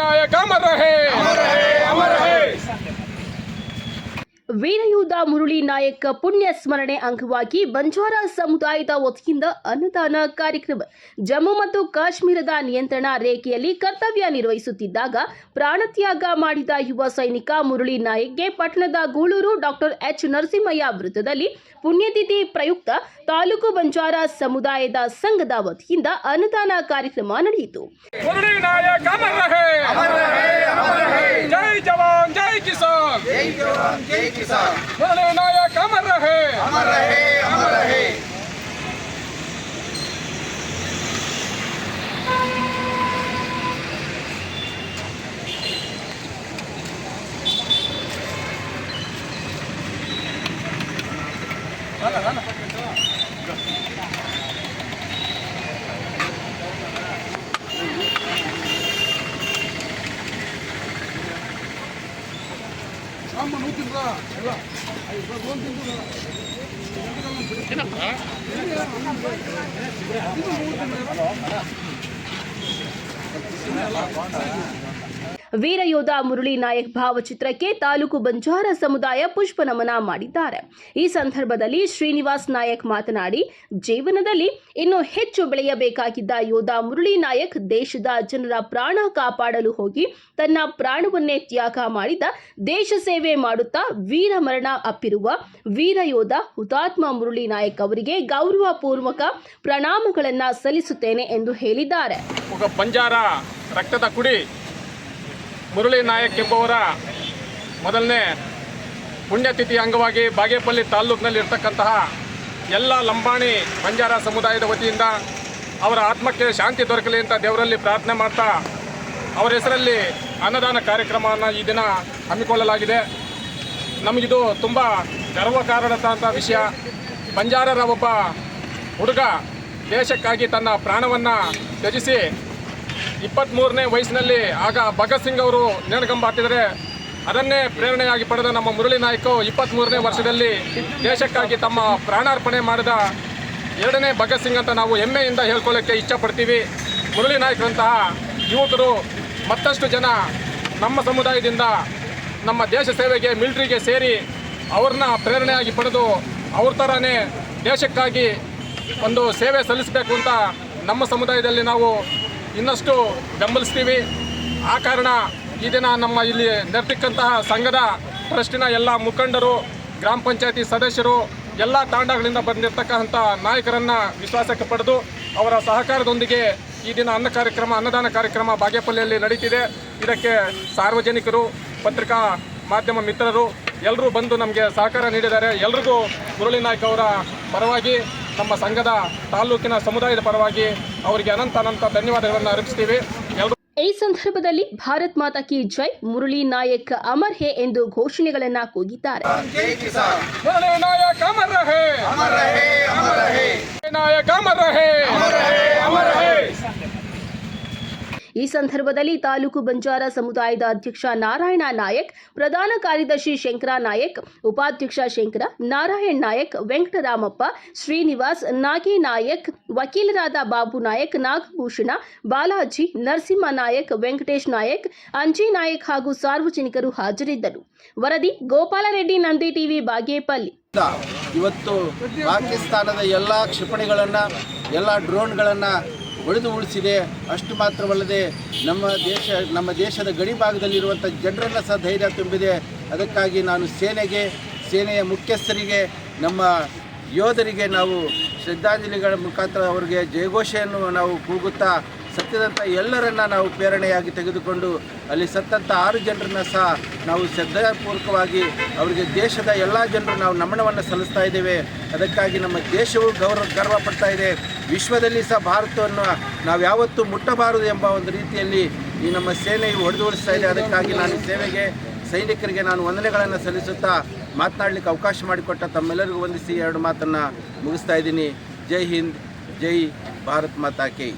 ನಾಯಕ ವೀರಯೋಧ ಮುರುಳಿ ನಾಯಕ ಪುಣ್ಯ ಸ್ಮರಣೆ ಅಂಗವಾಗಿ ಬಂಜಾರ ಸಮುದಾಯದ ವತಿಯಿಂದ ಅನುದಾನ ಕಾರ್ಯಕ್ರಮ. ಜಮ್ಮು ಮತ್ತು ಕಾಶ್ಮೀರದ ನಿಯಂತ್ರಣ ರೇಖೆಯಲ್ಲಿ ಕರ್ತವ್ಯ ನಿರ್ವಹಿಸುತ್ತಿದ್ದಾಗ ಪ್ರಾಣತ್ಯಾಗ ಮಾಡಿದ ಯುವ ಸೈನಿಕ ಮುರುಳಿ ನಾಯಕ್ಗೆ ಪಟ್ಟಣದ ಗೂಳೂರು ಡಾಕ್ಟರ್ ಎಚ್ ನರಸಿಂಹಯ್ಯ ವೃತ್ತದಲ್ಲಿ ಪುಣ್ಯತಿಥಿ ಪ್ರಯುಕ್ತ ತಾಲೂಕು ಬಂಜಾರ ಸಮುದಾಯದ ಸಂಘದ ವತಿಯಿಂದ ಅನುದಾನ ಕಾರ್ಯಕ್ರಮ ನಡೆಯಿತು. ಮುರುಳಿ ಅಮ್ಮ ನೂತಿಂದ್ರಾ ಎಲ್ಲ ಒಂದು ತಿಂದು ಮೂರು ತಿಂಗಳ ವೀರಯೋಧ ಮುರಳಿ ನಾಯಕ್ ಭಾವಚಿತ್ರಕ್ಕೆ ತಾಲೂಕು ಬಂಜಾರ ಸಮುದಾಯ ಪುಷ್ಪ ನಮನ ಮಾಡಿದ್ದಾರೆ. ಈ ಸಂದರ್ಭದಲ್ಲಿ ಶ್ರೀನಿವಾಸ್ ನಾಯಕ್ ಮಾತನಾಡಿ, ಜೀವನದಲ್ಲಿ ಇನ್ನು ಹೆಚ್ಚು ಬೆಳೆಯಬೇಕಾಗಿದ್ದ ಯೋಧ ಮುರಳಿ ನಾಯಕ್ ದೇಶದ ಜನರ ಪ್ರಾಣ ಕಾಪಾಡಲು ಹೋಗಿ ತನ್ನ ಪ್ರಾಣವನ್ನೇ ತ್ಯಾಗ ಮಾಡಿದ ದೇಶ ಸೇವೆ ಮಾಡುತ್ತಾ ವೀರ ಮರಣ ಅಪ್ಪಿರುವ ವೀರ ಯೋಧ ಹುತಾತ್ಮ ಮುರಳಿ ನಾಯಕ್ ಅವರಿಗೆ ಗೌರವಪೂರ್ವಕ ಪ್ರಣಾಮಗಳನ್ನು ಸಲ್ಲಿಸುತ್ತೇನೆ ಎಂದು ಹೇಳಿದ್ದಾರೆ. ರಕ್ತದ ಕುಡಿ. ಮುರಳಿ ನಾಯಕ್ ಎಂಬುವರ ಮೊದಲನೇ ಪುಣ್ಯತಿಥಿ ಅಂಗವಾಗಿ ಬಾಗೇಪಲ್ಲಿ ತಾಲ್ಲೂಕಿನಲ್ಲಿ ಇರ್ತಕ್ಕಂತಹ ಎಲ್ಲ ಲಂಬಾಣಿ ಬಂಜಾರ ಸಮುದಾಯದ ವತಿಯಿಂದ ಅವರ ಆತ್ಮಕ್ಕೆ ಶಾಂತಿ ದೊರಕಲಿ ಅಂತ ದೇವರಲ್ಲಿ ಪ್ರಾರ್ಥನೆ ಮಾಡ್ತಾ ಅವರ ಹೆಸರಲ್ಲಿ ಅನ್ನದಾನ ಕಾರ್ಯಕ್ರಮವನ್ನು ಈ ದಿನ ಹಮ್ಮಿಕೊಳ್ಳಲಾಗಿದೆ. ನಮಗಿದು ತುಂಬ ಗರ್ವಕಾರಣದಂಥ ವಿಷಯ. ಬಂಜಾರರ ಒಬ್ಬ ಹುಡುಗ ದೇಶಕ್ಕಾಗಿ ತನ್ನ ಪ್ರಾಣವನ್ನು ತ್ಯಜಿಸಿ ಇಪ್ಪತ್ತ್ಮೂರನೇ ವಯಸ್ಸಿನಲ್ಲಿ ಆಗ ಭಗತ್ ಸಿಂಗ್ ಅವರು ನೇಣಗಂಬ ಅದನ್ನೇ ಪ್ರೇರಣೆಯಾಗಿ ಪಡೆದ ನಮ್ಮ ಮುರಳಿ ನಾಯ್ಕು ಇಪ್ಪತ್ತ್ಮೂರನೇ ವರ್ಷದಲ್ಲಿ ದೇಶಕ್ಕಾಗಿ ತಮ್ಮ ಪ್ರಾಣಾರ್ಪಣೆ ಮಾಡಿದ ಎರಡನೇ ಭಗತ್ ಸಿಂಗ್ ಅಂತ ನಾವು ಹೆಮ್ಮೆಯಿಂದ ಹೇಳ್ಕೊಳ್ಳೋಕ್ಕೆ ಇಷ್ಟಪಡ್ತೀವಿ. ಮುರಳಿ ನಾಯ್ಕರಂತಹ ಯುವಕರು ಮತ್ತಷ್ಟು ಜನ ನಮ್ಮ ಸಮುದಾಯದಿಂದ ನಮ್ಮ ದೇಶ ಸೇವೆಗೆ, ಮಿಲಿಟ್ರಿಗೆ ಸೇರಿ ಅವ್ರನ್ನ ಪ್ರೇರಣೆಯಾಗಿ ಪಡೆದು ಅವ್ರ ಥರನೇ ದೇಶಕ್ಕಾಗಿ ಒಂದು ಸೇವೆ ಸಲ್ಲಿಸಬೇಕು ಅಂತ ನಮ್ಮ ಸಮುದಾಯದಲ್ಲಿ ನಾವು ಇನ್ನಷ್ಟು ಬೆಂಬಲಿಸ್ತೀವಿ. ಆ ಕಾರಣ ಈ ದಿನ ನಮ್ಮ ಇಲ್ಲಿ ನೆರತಕ್ಕಂತಹ ಸಂಘದ ಟ್ರಸ್ಟಿನ ಎಲ್ಲ ಮುಖಂಡರು, ಗ್ರಾಮ ಪಂಚಾಯತಿ ಸದಸ್ಯರು, ಎಲ್ಲ ತಾಂಡಗಳಿಂದ ಬಂದಿರತಕ್ಕಂಥ ನಾಯಕರನ್ನು ವಿಶ್ವಾಸಕ್ಕೆ ಪಡೆದು ಅವರ ಸಹಕಾರದೊಂದಿಗೆ ಈ ದಿನ ಅನ್ನ ಕಾರ್ಯಕ್ರಮ, ಅನ್ನದಾನ ಕಾರ್ಯಕ್ರಮ ಬಾಗೇಪಲ್ಲಿಯಲ್ಲಿ ನಡೀತಿದೆ. ಇದಕ್ಕೆ ಸಾರ್ವಜನಿಕರು, ಪತ್ರಿಕಾ ಮಾಧ್ಯಮ ಮಿತ್ರರು ಎಲ್ಲರೂ ಬಂದು ನಮಗೆ ಸಹಕಾರ ನೀಡಿದ್ದಾರೆ. ಎಲ್ರಿಗೂ ಮುರಳಿ ನಾಯ್ಕ ಅವರ ಪರವಾಗಿ ನಮ್ಮ ಸಂಘದ ತಾಲೂಕಿನ ಸಮುದಾಯದ ಪರವಾಗಿ ಅವರಿಗೆ ಅನಂತ ಅನಂತ ಧನ್ಯವಾದಗಳನ್ನು ಅರ್ಪಿಸ್ತೀವಿ. ಈ ಸಂದರ್ಭದಲ್ಲಿ ಭಾರತ್ ಮಾತಾ ಕಿ ಜೈ ಮುರಳಿ ನಾಯಕ್ ಅಮರ್ ಹೇ ಎಂದು ಘೋಷಣೆಗಳನ್ನ ಕೂಗಿದ್ದಾರೆ. ನಾಯಕ್ ಅಮರ್ ಹೇ ಈ ಸಂದರ್ಭದಲ್ಲಿ ತಾಲೂಕು ಬಂಜಾರ ಸಮುದಾಯದ ಅಧ್ಯಕ್ಷ ನಾರಾಯಣ ನಾಯಕ್, ಪ್ರಧಾನ ಕಾರ್ಯದರ್ಶಿ ಶಂಕರ ನಾಯಕ್, ಉಪಾಧ್ಯಕ್ಷ ಶಂಕರ, ನಾರಾಯಣ್ ನಾಯಕ್, ವೆಂಕಟರಾಮಪ್ಪ, ಶ್ರೀನಿವಾಸ್, ನಾಗಿ ನಾಯಕ್, ವಕೀಲರಾದ ಬಾಬು ನಾಯಕ್, ನಾಗಭೂಷಣ, ಬಾಲಾಜಿ, ನರಸಿಂಹ ನಾಯಕ್, ವೆಂಕಟೇಶ್ ನಾಯಕ್, ಅಂಜಿ ನಾಯಕ್ ಹಾಗೂ ಸಾರ್ವಜನಿಕರು ಹಾಜರಿದ್ದರು. ವರದಿ ಗೋಪಾಲರೆಡ್ಡಿ ನಂದಿ ಟಿವಿ, ಬಾಗೇಪಲ್ಲಿ. ಇವತ್ತು ಪಾಕಿಸ್ತಾನದ ಎಲ್ಲ ಕ್ಷಿಪಣಿಗಳನ್ನು, ಎಲ್ಲ ಡ್ರೋನ್ಗಳನ್ನು ಹೊಡೆದು ಉಳಿಸಿದೆ. ಅಷ್ಟು ಮಾತ್ರವಲ್ಲದೆ ನಮ್ಮ ದೇಶ, ನಮ್ಮ ದೇಶದ ಗಡಿ ಭಾಗದಲ್ಲಿರುವಂಥ ಜನರೆಲ್ಲ ಸಹ ಧೈರ್ಯ ತುಂಬಿದೆ. ಅದಕ್ಕಾಗಿ ನಾನು ಸೇನೆಗೆ, ಸೇನೆಯ ಮುಖ್ಯಸ್ಥರಿಗೆ, ನಮ್ಮ ಯೋಧರಿಗೆ ನಾವು ಶ್ರದ್ಧಾಂಜಲಿಗಳ ಮುಖಾಂತರ ಅವರಿಗೆ ಜಯಘೋಷೆಯನ್ನು ನಾವು ಕೂಗುತ್ತಾ ಸತ್ಯದಂಥ ಎಲ್ಲರನ್ನ ನಾವು ಪ್ರೇರಣೆಯಾಗಿ ತೆಗೆದುಕೊಂಡು ಅಲ್ಲಿ ಸತ್ತಂಥ ಆರು ಜನರನ್ನ ಸಹ ನಾವು ಶ್ರದ್ಧಾಪೂರ್ವಕವಾಗಿ ಅವರಿಗೆ ದೇಶದ ಎಲ್ಲ ಜನರು ನಾವು ನಮನವನ್ನು ಸಲ್ಲಿಸ್ತಾ ಇದ್ದೇವೆ. ಅದಕ್ಕಾಗಿ ನಮ್ಮ ದೇಶವು ಗೌರವ ಗರ್ವ ಪಡ್ತಾ ಇದೆ. ವಿಶ್ವದಲ್ಲಿ ಸಹ ಭಾರತವನ್ನು ನಾವು ಯಾವತ್ತೂ ಮುಟ್ಟಬಾರದು ಎಂಬ ಒಂದು ರೀತಿಯಲ್ಲಿ ಈ ನಮ್ಮ ಸೇನೆಯು ಹೊಡೆದುವರಿಸ್ತಾ ಇದೆ. ಅದಕ್ಕಾಗಿ ನಾನು ಸೇವೆಗೆ ಸೈನಿಕರಿಗೆ ನಾನು ವಂದನೆಗಳನ್ನು ಸಲ್ಲಿಸುತ್ತಾ ಮಾತನಾಡಲಿಕ್ಕೆ ಅವಕಾಶ ಮಾಡಿಕೊಟ್ಟ ತಮ್ಮೆಲ್ಲರಿಗೂ ವಂದಿಸಿ ಎರಡು ಮಾತನ್ನು ಮುಗಿಸ್ತಾ ಇದ್ದೀನಿ. ಜೈ ಹಿಂದ್, ಜೈ ಭಾರತ್ ಮಾತಾ ಕೇ